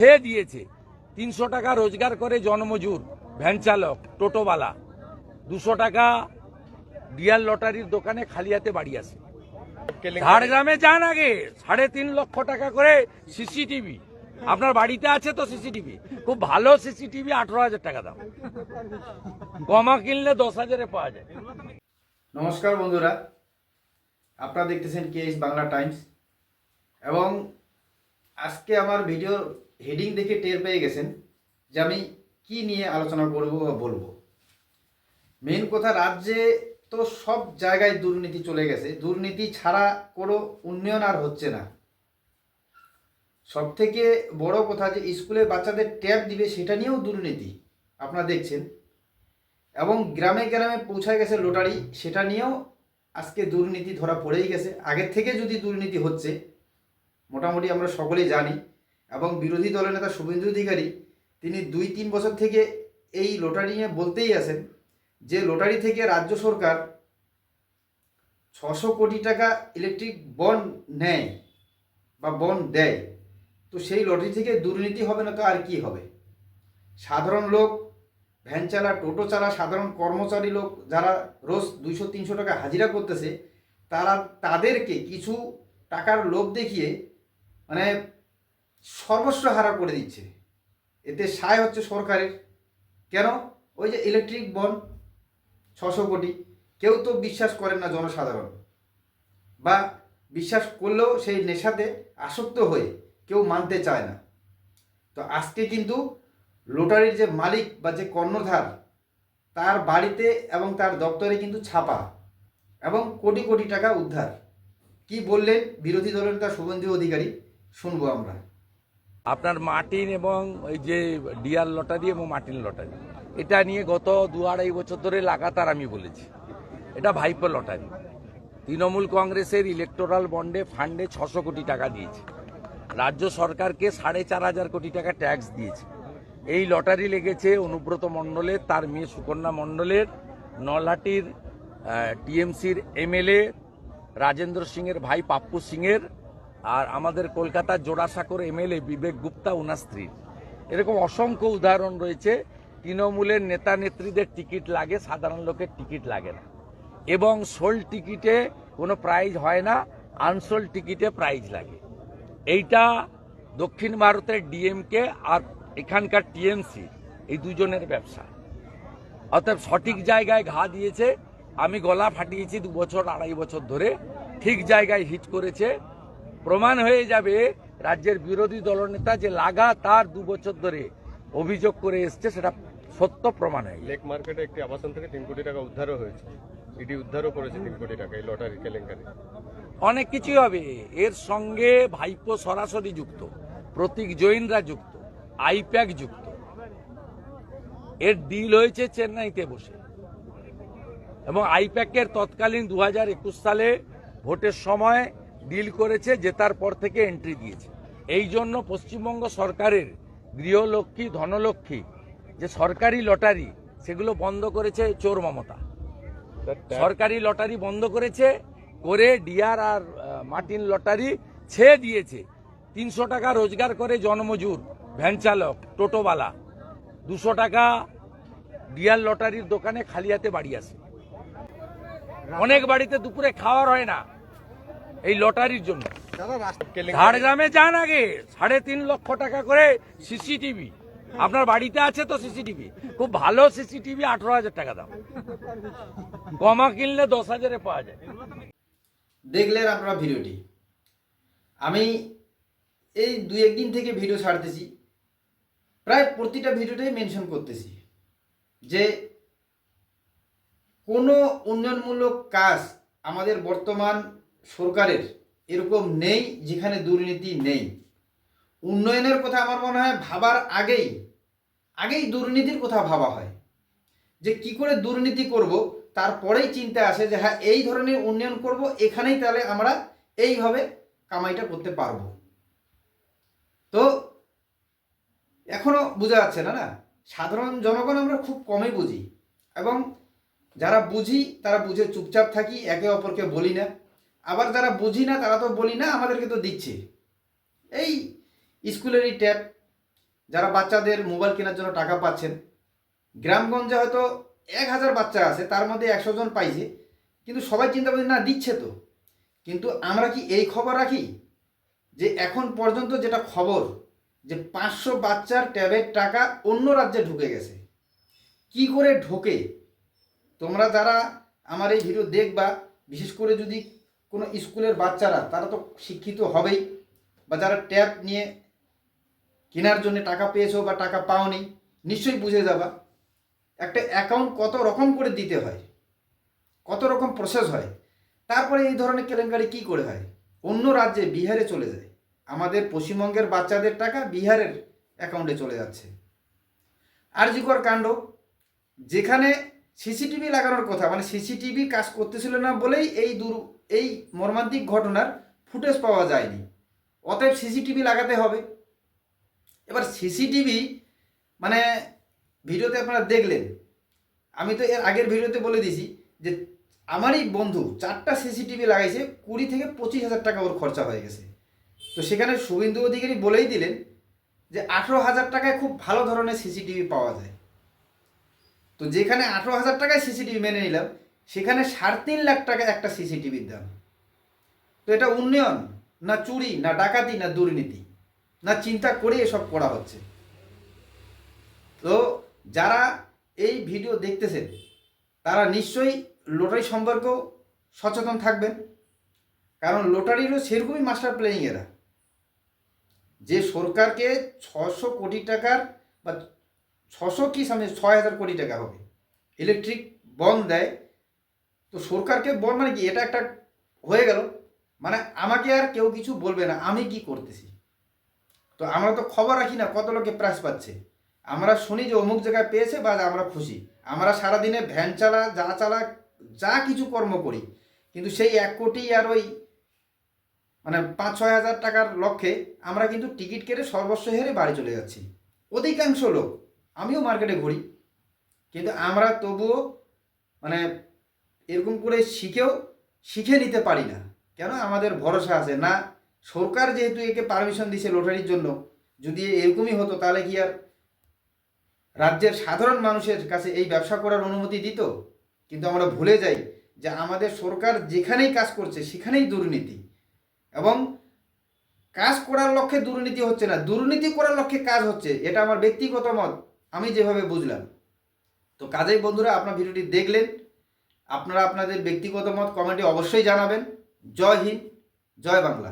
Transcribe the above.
সে দিয়েছে। তিনশো টাকা রোজগার করে জনমজুর ভ্যান চালক টোটোওয়ালা। দুশো টাকা ডিয়ার লটারির দোকানে খালি হাতে বাড়ি আসে ঝাড়গ্রামে যান আগে সাড়ে তিন লক্ষ টাকা করে সিসিটিভি। আপনার বাড়িতে আছে তো সিসিটিভি? খুব ভালো সিসিটিভি আঠারো হাজার টাকা দাম। কমা কিনলে দশ হাজারে পাওয়া যায়। নমস্কার বন্ধুরা। আপনারা দেখতেছেন কেএস বাংলা টাইমস এবং আজকে আমার ভিডিও হেডিং দেখে টের পেয়ে গেছেন যে আমি কি নিয়ে আলোচনা করব বা বলব। মেন কথা, রাজ্যে তো সব জায়গায় দুর্নীতি চলে গেছে। দুর্নীতি ছাড়া কোনো উন্নয়ন আর হচ্ছে না। সব থেকে বড় কথা যে স্কুলে বাচ্চাদের ট্যাব দিবে, সেটা নিয়েও দুর্নীতি আপনারা দেখছেন। এবং গ্রামে গ্রামে পৌঁছায় গেছে লটারি, সেটা নিয়েও আজকে দুর্নীতি ধরা পড়েই গেছে। আগের থেকে যদি দুর্নীতি হচ্ছে, মোটামুটি আমরা সকলেই জানি এবং বিরোধী দলের নেতা শুভেন্দু অধিকারী, তিনি দুই তিন বছর থেকে এই লটারি নিয়ে বলতেই আছেন যে লটারি থেকে রাজ্য সরকার ছশো কোটি টাকা ইলেকট্রিক বন্ড নেয় বা বন্ড দেয়। তো সেই লটারি থেকে দুর্নীতি হবে না তো আর কি হবে? সাধারণ লোক, ভ্যান চালা, টোটো চালা, সাধারণ কর্মচারী লোক যারা রোজ দুইশো, তিনশো টাকা হাজিরা করতেছে, তারা তাদেরকে কিছু টাকার লোভ দেখিয়ে মানে সর্বস্ব হারা করে দিচ্ছে। এতে সায় হচ্ছে সরকারের। কেন? ওই যে ইলেকট্রিক বন ছশো কোটি, কেউ তো বিশ্বাস করেন না জনসাধারণ। বা বিশ্বাস করলেও সেই নেশাতে আসক্ত হয়ে কেউ মানতে চায় না। তো আজকে কিন্তু লটারির যে মালিক বা যে কর্ণধার, তার বাড়িতে এবং তার দপ্তরে কিন্তু ছাপা এবং কোটি কোটি টাকা উদ্ধার। কি বললেন বিরোধী দলের নেতা শুভেন্দু অধিকারী? শুনব আমরা। আপনার মার্টিন এবং ওই যে ডিয়ার লটারি এবং মার্টিন লটারি। এটা নিয়ে গত দু আড়াই বছর ধরে লাগাতার আমি বলেছি। এটা ভাইপো লটারি। তৃণমূল কংগ্রেসের ইলেকটোরাল বন্ডে ফান্ডে ছশো কোটি টাকা দিয়েছে। রাজ্য সরকারকে সাড়ে চার হাজার কোটি টাকা ট্যাক্স দিয়েছে। এই লটারি লেগেছে অনুব্রত মণ্ডলের, তার মেয়ে সুকন্যা মণ্ডলের, নলহাটির টিএমসির এমএলএ, রাজেন্দ্র সিংয়ের ভাই পাপ্পু সিংয়ের আর আমাদের কলকাতার জোড়াসাঁকোর এমএলএ বিবেক গুপ্তা ওনার স্ত্রীর এরকম অসংখ্য উদাহরণ রয়েছে। তৃণমূলের নেতা নেত্রীদের টিকিট লাগে, সাধারণ লোকের টিকিট লাগে না। এবং সোল টিকিটে কোনো প্রাইজ হয় না, আনসোল টিকিটে প্রাইজ লাগে। এইটা দক্ষিণ ভারতের ডিএমকে আর এখানকার টিএমসি, এই দুজনের ব্যবসা। অর্থাৎ সঠিক জায়গায় ঘা দিয়েছে। আমি গলা ফাটিয়েছি দু বছর, আড়াই বছর ধরে। ঠিক জায়গায় হিট করেছে। প্রমাণ হয়ে যাবে রাজ্যের বিরোধী দলনেতা যে লাগাতার দু বছর ধরে অভিযোগ করে এসছে সেটা সত্য প্রমাণ হয় লেক মার্কেটে একটি আবাসন থেকে তিন কোটি টাকা উদ্ধারও হয়েছে। ইডি উদ্ধারও করেছে তিন কোটি টাকা এই লটারি কেলেঙ্কারি। অনেক কিছুই হবে। এর সঙ্গে ভাইপো সরাসরি যুক্ত প্রতীক জৈনরা যুক্ত আইপ্যাক যুক্ত। এর ডিল হয়েছে চেন্নাইতে বসে। এবং আইপ্যাকের তৎকালীন দু হাজার একুশ সালে ভোটের সময় ডিল করেছে, জেতার পর থেকে এন্ট্রি দিয়েছে। এই জন্য পশ্চিমবঙ্গ সরকারের গৃহলক্ষ্মী, ধনলক্ষ্মী, যে সরকারি লটারি, সেগুলো বন্ধ করেছে চোর মমতা। সরকারি লটারি বন্ধ করেছে, করে ডিয়ার আর মার্টিন লটারি ছেড়ে দিয়েছে। তিনশো টাকা রোজগার করে জনমজুর, ভ্যান চালক, টোটোওয়ালা। দুশো টাকা ডিয়ার লটারির দোকানে খালি হাতে বাড়ি আসে। অনেক বাড়িতে দুপুরে খাওয়ার হয় না। এই লটারির জন্য। ঝাড়গ্রামে যান আগে সাড়ে তিন লক্ষ টাকা করে সিসিটিভি। আপনার বাড়িতে আছে তো সিসিটিভি? খুব ভালো সিসিটিভি আঠারো হাজার টাকা দাম। কমা কিনলে দশ হাজারে পাওয়া যায়। দেখলেন আপনারা ভিডিওটি? আমি এই দু একদিন থেকে ভিডিও ছাড়তেছি। প্রায় প্রতিটা ভিডিওটাই মেনশন করতেছি যে কোনো উন্নয়নমূলক কাজ আমাদের বর্তমান সরকারের এরকম নেই যেখানে দুর্নীতি নেই। উন্নয়নের কথা আমার মনে হয় ভাবার আগেই আগেই দুর্নীতির কথা ভাবা হয়। যে কি করে দুর্নীতি করব, তারপরেই চিন্তা আসে যে হ্যাঁ এই ধরনের উন্নয়ন করব, এখানেই তাহলে আমরা এইভাবে কামাইটা করতে পারব। তো এখনও বোঝা যাচ্ছে না না? সাধারণ জনগণ আমরা খুব কমই বুঝি। এবং যারা বুঝি, তারা বুঝে চুপচাপ থাকি, একে অপরকে বলি না। আবার যারা বুঝি না, তারা তো বলি না, আমাদেরকে তো দিচ্ছে। এই স্কুলেরই ট্যাব, যারা বাচ্চাদের মোবাইল কেনার জন্য টাকা পাচ্ছেন, গ্রামগঞ্জে হয়তো এক হাজার বাচ্চা আছে, তার মধ্যে একশো জন পাইছে, কিন্তু সবাই চিন্তা করছে না, দিচ্ছে তো। কিন্তু আমরা কি এই খবর রাখি? যে এখন পর্যন্ত যেটা খবর, যে পাঁচশো বাচ্চার ট্যাবের টাকা অন্য রাজ্যে ঢুকে গেছে। কি করে ঢোকে? তোমরা যারা আমার এই ভিডিও দেখবা, বিশেষ করে যদি কোনো স্কুলের বাচ্চারা, তারা তো শিক্ষিত হবেই বা যারা ট্যাব নিয়ে কেনার জন্য টাকা পেয়েছ বা টাকা পাওনি, নিশ্চয়ই বুঝে যাবা। একটা অ্যাকাউন্ট কত রকম করে দিতে হয়, কত রকম প্রসেস হয়, তারপরে এই ধরনের কেলেঙ্কারি কি করে হয়? অন্য রাজ্যে বিহারে চলে যায়। আমাদের পশ্চিমবঙ্গের বাচ্চাদের টাকা বিহারের অ্যাকাউন্টে চলে যাচ্ছে। আরজিকর কাণ্ড, যেখানে সিসিটিভি লাগানোর কথা মানে সিসিটিভি কাজ করতেছিল না বলেই এই দূর এই মর্মান্তিক ঘটনার ফুটেজ পাওয়া যায়নি। অতএব সিসিটিভি লাগাতে হবে। এবার সিসিটিভি মানে ভিডিওতে আপনারা দেখলেন, আমি তো এর আগের ভিডিওতে বলে দিয়েছি যে আমারই বন্ধু চারটা সিসিটিভি লাগাইছে, কুড়ি থেকে পঁচিশ হাজার টাকা ওর খরচা হয়ে গেছে। তো সেখানে শুভেন্দু অধিকারী বলেই দিলেন যে আঠেরো হাজার টাকায় খুব ভালো ধরনের সিসিটিভি পাওয়া যায়। তো যেখানে আঠেরো হাজার টাকায় সিসিটিভি মেনে নিলাম সেখানে সাড়ে তিন লাখ টাকা একটা সিসিটিভির দাম। তো এটা উন্নয়ন, না চুরি, না ডাকাতি, না দুর্নীতি, না চিন্তা করে এসব করা হচ্ছে। তো যারা এই ভিডিও দেখতেছেন, তারা নিশ্চয়ই লটারি সম্পর্কেও সচেতন থাকবেন। কারণ লটারিরও সেরকমই মাস্টার প্ল্যানিং এরা। যে সরকারকে ছশো কোটি টাকার বা ছশো কি সামনে ছয় হাজার কোটি টাকা হবে। ইলেকট্রিক বন্ধ দেয় তো সরকারকে বল মানে কি, এটা একটা হয়ে গেল। মানে আমাকে আর কেউ কিছু বলবে না, আমি কি করতেছি? তো আমরা তো খবর রাখি না কত লোকে প্রাইস পাচ্ছে। আমরা শুনি যে অমুক জায়গায় পেয়েছে বা আমরা খুশি। আমরা সারাদিনে ভ্যান চালা, যা চালা, যা কিছু কর্ম করি। কিন্তু সেই এক কোটি আর ওই মানে পাঁচ, ছয় হাজার টাকার লক্ষ্যে আমরা কিন্তু টিকিট কেটে সর্বস্ব হেরে বাড়ি চলে যাচ্ছি। অধিকাংশ লোক, আমিও মার্কেটে ঘুরি। কিন্তু আমরা তবুও মানে এরকম করে শিখেও, শিখে নিতে পারি না। কেন? আমাদের ভরসা আছে। না, সরকার যেহেতু একে পারমিশন দিছে লটারির জন্য, যদি এরকমই হতো, তাহলে কি আর রাজ্যের সাধারণ মানুষের কাছে এই ব্যবসা করার অনুমতি দিত? কিন্তু আমরা ভুলে যাই যে আমাদের সরকার যেখানেই কাজ করছে, সেখানেই দুর্নীতি। এবং কাজ করার লক্ষ্যে দুর্নীতি হচ্ছে না। দুর্নীতি করার লক্ষ্যে কাজ হচ্ছে। এটা আমার ব্যক্তিগত মত। আমি যেভাবে বুঝলাম। তো কাজেই বন্ধুরা, আপনার ভিডিওটি দেখলেন। আপনারা আপনাদের ব্যক্তিগত মত কমেন্টে অবশ্যই জানাবেন। জয় হিন্দ জয় বাংলা।